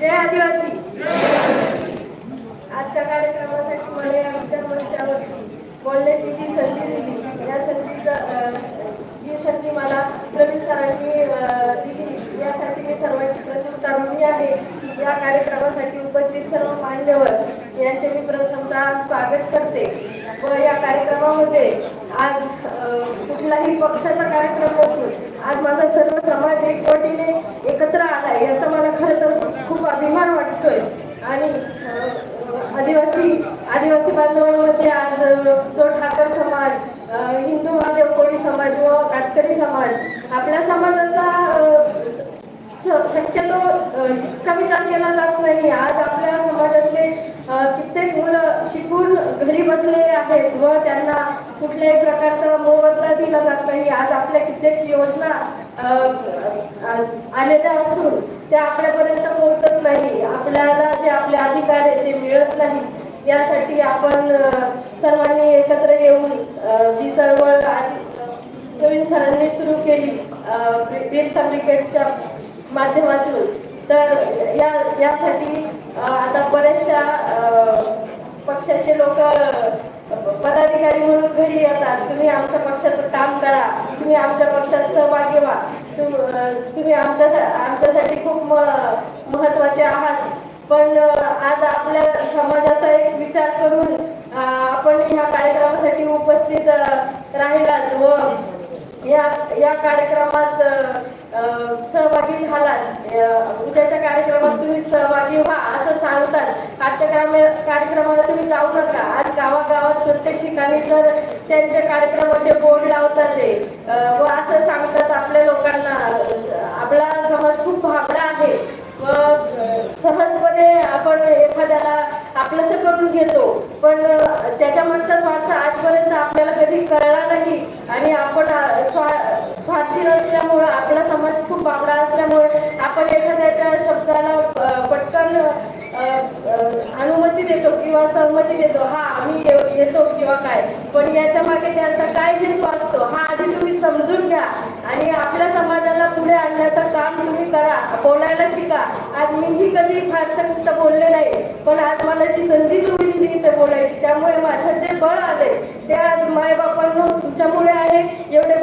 जय आदिवासी. आजच्या कार्यक्रमासाठी मला या विचार मंचावर बोलण्याची जी संधी दिली या संधीचं जी संधी मला प्रवीण सरांनी दिली यासाठी मी सर्वांची प्रथमता ऋणी आहे. या कार्यक्रमासाठी उपस्थित सर्व मान्यवर यांचे मी प्रथमतः स्वागत करते. व या कार्यक्रमामध्ये आज कुठलाही पक्षाचा कार्यक्रम नसून आज माझा सर्व समाज एकवटीने एकत्र आला याचा मला खरं तर अभिमान वाटतोय. आणि आदिवासी आदिवासी बांधवांमध्ये आज जो ठाकर समाज हिंदू महादेव कोळी समाज व कातकरी समाज आपल्या समाजाचा शक्यतो इतका विचार केला जात नाही. आज आपल्या समाजातले कित्येक मुलं शिकून घरी बसलेले आहेत व त्यांना कुठल्याही प्रकारचा मोबदला दिला जात नाही. आज आपल्या कित्येक योजना आलेल्या असून त्या आपल्यापर्यंत नाही. आपल्याला जे आपले अधिकार आहे ते मिळत नाही. यासाठी आपण सर्वांनी एकत्र येऊन जी चळवळ आधी सरांनी सुरू केली अं, बिरसा माध्यमातून तर या यासाठी आता बऱ्याचशा अं, पक्षाचे लोक पदाधिकारी म्हणून घरी येतात. तुम्ही आमच्या पक्षाचं काम करा. तुम्ही आमच्या पक्षात सहभागी व्हा. तुम तुम्ही आमच्या आमच्यासाठी खूप महत्त्वाचे आहात. पण आज आपल्या समाजाचा एक विचार करून आपण ह्या कार्यक्रमासाठी उपस्थित राहिलात व या या कार्यक्रमात सहभागी झालात. उद्याच्या कार्यक्रमात तुम्ही सहभागी व्हा असं सांगतात. आजच्या कार्यक्रमाला तुम्ही जाऊ नका. आज गावागावात प्रत्येक ठिकाणी जर त्यांच्या कार्यक्रमाचे बोर्ड लावतात ते. व असं सांगतात आपल्या लोकांना. आपला समाज खूप भाबडा आहे व सहजपणे आपण एखाद्याला आपलंसं करून घेतो. पण त्याच्या मागचा स्वार्थ आजपर्यंत आपल्याला कधी कळला नाही. आणि आपण स्वा स्वार्थी नसल्यामुळं आपला समाज खूप बाबडा असल्यामुळे आपण एखाद्याच्या शब्दाला पटकन अनुमती देतो किंवा सहमती देतो. हा आम्ही ये- येतो किंवा काय? पण याच्या मागे त्यांचा काय हेतू असतो? हा आधी तुम्ही समजून घ्या आणि आपल्या समाजाला पुढे आणण्याचं काम तुम्ही करा करायला शिका. आज मीही कधी फारसं कुठं बोलले नाही पण आज मला जी संधी तुम्ही दिली इथे बोलायची त्यामुळे माझ्यात जे बळ आले ते आज मायबापांना तुमच्यामुळे आहे एवढे